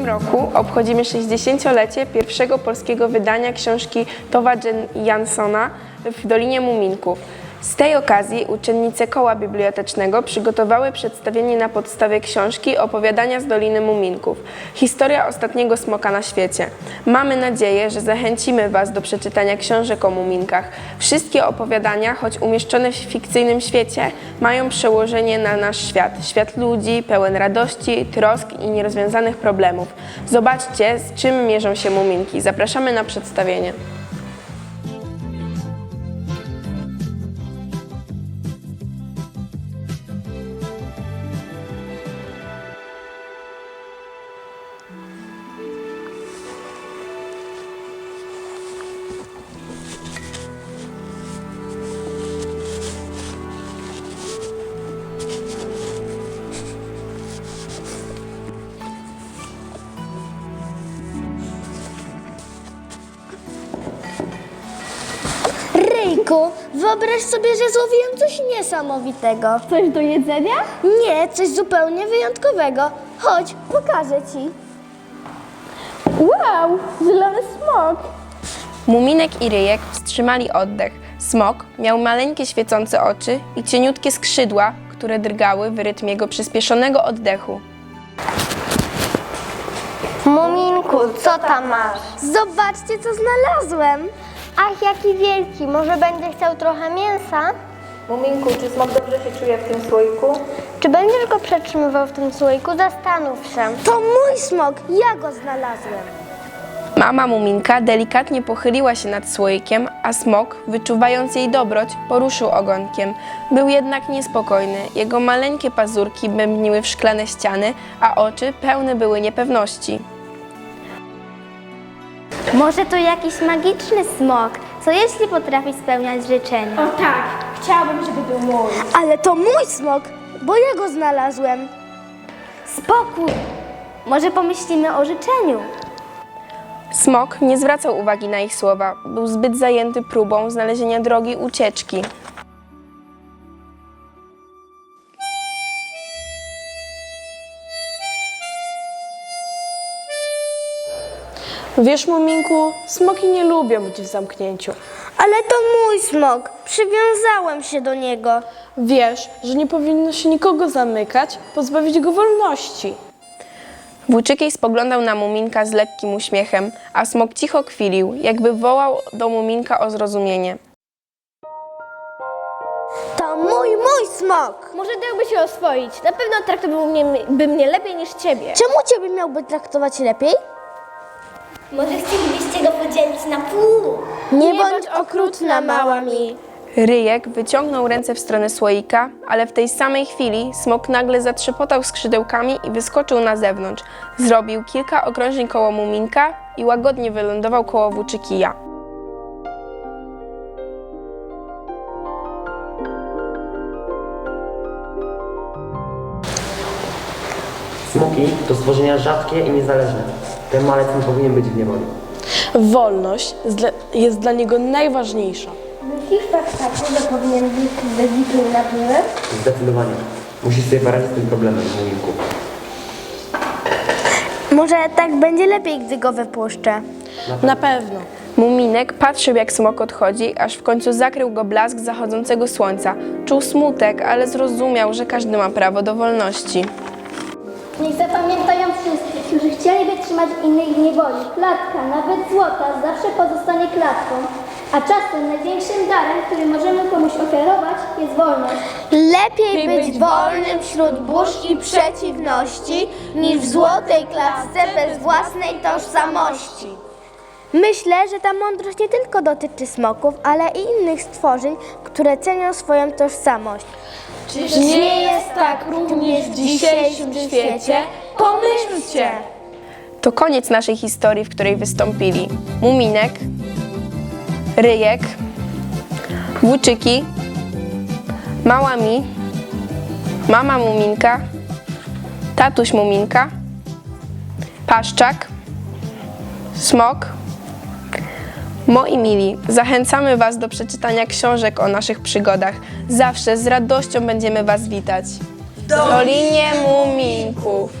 tym roku obchodzimy 60-lecie pierwszego polskiego wydania książki Towa Jansona w Dolinie Muminków. Z tej okazji uczennice koła bibliotecznego przygotowały przedstawienie na podstawie książki Opowiadania z Doliny Muminków. Historia ostatniego smoka na świecie. Mamy nadzieję, że zachęcimy Was do przeczytania książek o muminkach. Wszystkie opowiadania, choć umieszczone w fikcyjnym świecie, mają przełożenie na nasz świat. Świat ludzi, pełen radości, trosk i nierozwiązanych problemów. Zobaczcie, z czym mierzą się muminki. Zapraszamy na przedstawienie. Ryjku, wyobraź sobie, że złowiłem coś niesamowitego. Coś do jedzenia? Nie, coś zupełnie wyjątkowego. Chodź, pokażę ci. Wow, zielony smok. Muminek i ryjek wstrzymali oddech. Smok miał maleńkie świecące oczy i cieniutkie skrzydła, które drgały w rytmie jego przyspieszonego oddechu. Muminku, co tam masz? Zobaczcie, co znalazłem. Ach, jaki wielki. Może będzie chciał trochę mięsa? Muminku, czy smok dobrze się czuje w tym słoiku? Czy będziesz go przetrzymywał w tym słoiku? Zastanów się. To mój smok, ja go znalazłem. Mama Muminka delikatnie pochyliła się nad słoikiem, a smok, wyczuwając jej dobroć, poruszył ogonkiem. Był jednak niespokojny. Jego maleńkie pazurki bębniły w szklane ściany, a oczy pełne były niepewności. Może to jakiś magiczny smok? Co jeśli potrafi spełniać życzenia? O tak, chciałabym, żeby był mój. Ale to mój smok, bo ja go znalazłem. Spokój! Może pomyślimy o życzeniu? Smok nie zwracał uwagi na ich słowa. Był zbyt zajęty próbą znalezienia drogi ucieczki. Wiesz, Muminku, smoki nie lubią być w zamknięciu. Ale to mój smok. Przywiązałem się do niego. Wiesz, że nie powinno się nikogo zamykać, pozbawić go wolności. Włóczykiej spoglądał na Muminka z lekkim uśmiechem, a smok cicho kwilił, jakby wołał do Muminka o zrozumienie. To mój, mój smok. Może dałby się oswoić. Na pewno traktowałby mnie, by mnie lepiej niż ciebie. Czemu ciebie miałby traktować lepiej? Może chcielibyście go podzielić na pół? Nie, bądź okrutna, mała mi. Ryjek wyciągnął ręce w stronę słoika, ale w tej samej chwili smok nagle zatrzepotał skrzydełkami i wyskoczył na zewnątrz. Zrobił kilka okrążeń koło Muminka i łagodnie wylądował koło Włóczykija. Smoki to stworzenia rzadkie i niezależne. Ten malec nie powinien być w niewoli. Wolność jest dla, jest dla niego najważniejsza. Myślisz tak, że powinien być piłę? Zdecydowanie. Musisz sobie poradzić z tym problemem, Muminku. Może tak będzie lepiej, gdy go wypuszczę. Na pewno. Muminek patrzył, jak smok odchodzi, aż w końcu zakrył go blask zachodzącego słońca. Czuł smutek, ale zrozumiał, że każdy ma prawo do wolności. Niech zapamiętają wszyscy, którzy chcieliby trzymać innych w niewoli. Klatka, nawet złota, zawsze pozostanie klatką. A czasem największym darem, który możemy komuś ofiarować, jest wolność. Lepiej być wolnym wśród burz i przeciwności, niż w złotej klatce bez własnej tożsamości. Myślę, że ta mądrość nie tylko dotyczy smoków, ale i innych stworzeń, które cenią swoją tożsamość. Czyż nie jest tak również w dzisiejszym świecie? Pomyślcie! To koniec naszej historii, w której wystąpili Muminek, Ryjek, Włóczyki, Mała Mi, Mama Muminka, Tatuś Muminka, Paszczak, Smok, Moi mili, zachęcamy Was do przeczytania książek o naszych przygodach. Zawsze z radością będziemy Was witać. W Dolinie Muminków.